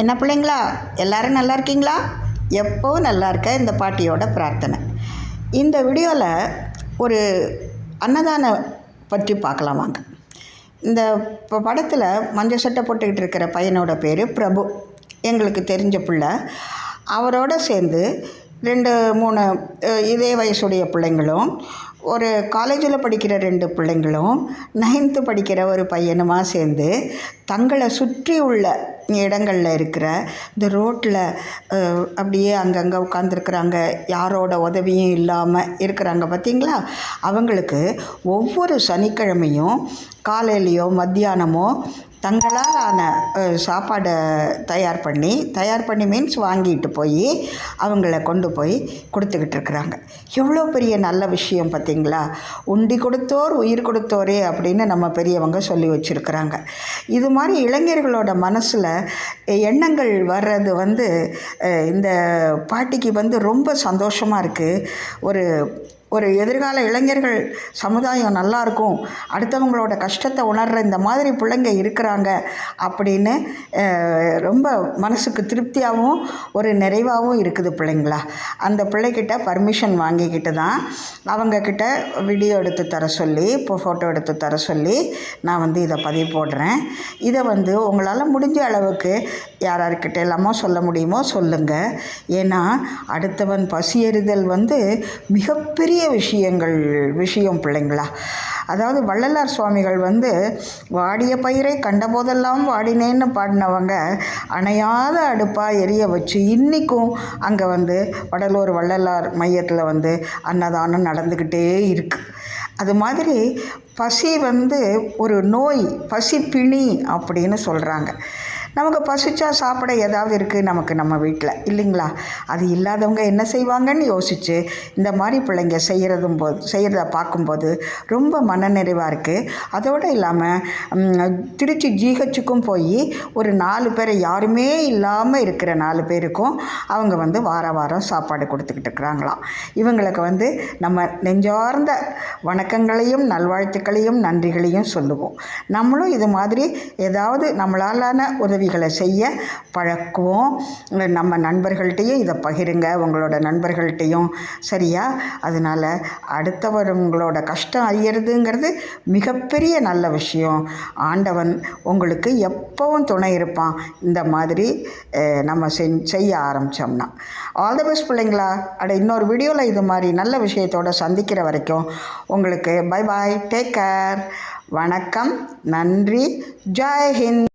என்ன பிள்ளைங்களா? எல்லோரும் நல்லா இருக்கீங்களா? எப்போவும் நல்லா இருக்க இந்த பாட்டியோட பிரார்த்தனை. இந்த வீடியோவில் ஒரு அன்னதானம் பற்றி பார்க்கலாம் வாங்க. இந்த இப்போ படத்தில் மஞ்சள் சட்டை போட்டுக்கிட்டு இருக்கிற பையனோட பேர் பிரபு. எங்களுக்கு தெரிஞ்ச பிள்ளை. அவரோட சேர்ந்து ரெண்டு மூணு இதே வயசுடைய பிள்ளைங்களும் ஒரு காலேஜில் படிக்கிற ரெண்டு பிள்ளைங்களும் நைன்த்து படிக்கிற ஒரு பையனுமா சேர்ந்து தங்களை சுற்றி உள்ள இடங்களில் இருக்கிற இந்த ரோட்டில் அப்படியே அங்கங்கே உட்காந்துருக்குறாங்க யாரோட உதவியும் இல்லாமல் இருக்கிறாங்க. பார்த்திங்களா அவங்களுக்கு ஒவ்வொரு சனிக்கிழமையும் காலையிலையோ மத்தியானமோ தங்களால் ஆன சாப்பாடை தயார் பண்ணி தயார் பண்ணி மீன்ஸ் வாங்கிட்டு போய் அவங்கள கொண்டு போய் கொடுத்துக்கிட்டு இருக்கிறாங்க. எவ்வளோ பெரிய நல்ல விஷயம் பார்த்திங்களா உண்டி கொடுத்தோர் உயிர் கொடுத்தோரே அப்படின்னு நம்ம பெரியவங்க சொல்லி வச்சுருக்கிறாங்க. இது மாதிரி இளைஞர்களோட மனசில் எண்ணங்கள் வர்றது வந்து இந்த பாட்டிக்கு வந்து ரொம்ப சந்தோஷமாக இருக்குது ஒரு ஒரு எதிர்கால இளைஞர்கள் சமுதாயம் நல்லா இருக்கும் அடுத்தவங்களோட கஷ்டத்தை உணர்கிற இந்த மாதிரி பிள்ளைங்க இருக்கிறாங்க அப்படின்னு ரொம்ப மனசுக்கு திருப்தியாகவும் ஒரு நிறைவாகவும் இருக்குது பிள்ளைங்களா. அந்த பிள்ளைக்கிட்ட பர்மிஷன் வாங்கிக்கிட்டு தான் அவங்கக்கிட்ட வீடியோ எடுத்து தர சொல்லி இப்போ ஃபோட்டோ எடுத்து தர சொல்லி நான் வந்து இதை பதிவு போடுறேன். இதை வந்து உங்களால் முடிஞ்ச அளவுக்கு யார் யார்கிட்ட எல்லாமோ சொல்ல முடியுமோ சொல்லுங்கள் ஏன்னா அடுத்தவன் பசியறிதல் வந்து மிகப்பெரிய விஷயங்கள் விஷயம் பிள்ளைங்களா? அதாவது வள்ளலார் சுவாமிகள் வந்து வாடிய பயிரை கண்டபோதெல்லாம் வாடினேன்னு பாடினவங்க அணையாத அடுப்பாக எரிய வச்சு இன்றைக்கும் அங்கே வந்து வடலூர் வள்ளலார் மையத்தில் வந்து அன்னதானம் நடந்துக்கிட்டே இருக்குது அது மாதிரி பசி வந்து ஒரு நோய் பசி பிணி அப்படின்னு சொல்கிறாங்க நமக்கு பசிச்சா சாப்பிட ஏதாவது இருக்குது நமக்கு நம்ம வீட்டில் இல்லைங்களா? அது இல்லாதவங்க என்ன செய்வாங்கன்னு யோசித்து இந்த மாதிரி பிள்ளைங்க செய்கிறதும் போது செய்கிறத பார்க்கும்போது ரொம்ப மனநிறைவாக இருக்குது அதோடு இல்லாமல் திருச்சி ஜிஹெச்சுக்கும் போய் ஒரு நாலு பேரை யாருமே இல்லாமல் இருக்கிற நாலு பேருக்கும் அவங்க வந்து வார வாரம் சாப்பாடு கொடுத்துக்கிட்டு இருக்கிறாங்களாம். இவங்களுக்கு வந்து நம்ம நெஞ்சார்ந்த வணக்கங்களையும் நல்வாழ்த்துக்களையும் நன்றிகளையும் சொல்லுவோம். நம்மளும் இது மாதிரி ஏதாவது நம்மளாலான ஒரு உதவிகளை செய்ய பழக்குவோம். நம்ம நண்பர்கள்ட்டையும் இதை பகிருங்க. உங்களோட நண்பர்கள்ட்டையும் சரியா? அதனால் அடுத்தவங்களோட கஷ்டம் அறியறதுங்கிறது மிகப்பெரிய நல்ல விஷயம். ஆண்டவன் உங்களுக்கு எப்பவும் துணை இருப்பான். இந்த மாதிரி நம்ம செஞ் செய்ய ஆரம்பித்தோம்னா ஆல் த பெஸ்ட் பிள்ளைங்களா. அட இன்னொரு வீடியோவில் இது மாதிரி நல்ல விஷயத்தோட சந்திக்கிற வரைக்கும் உங்களுக்கு பை பாய் டேக் கேர் வணக்கம். நன்றி. ஜெய் ஹிந்த்.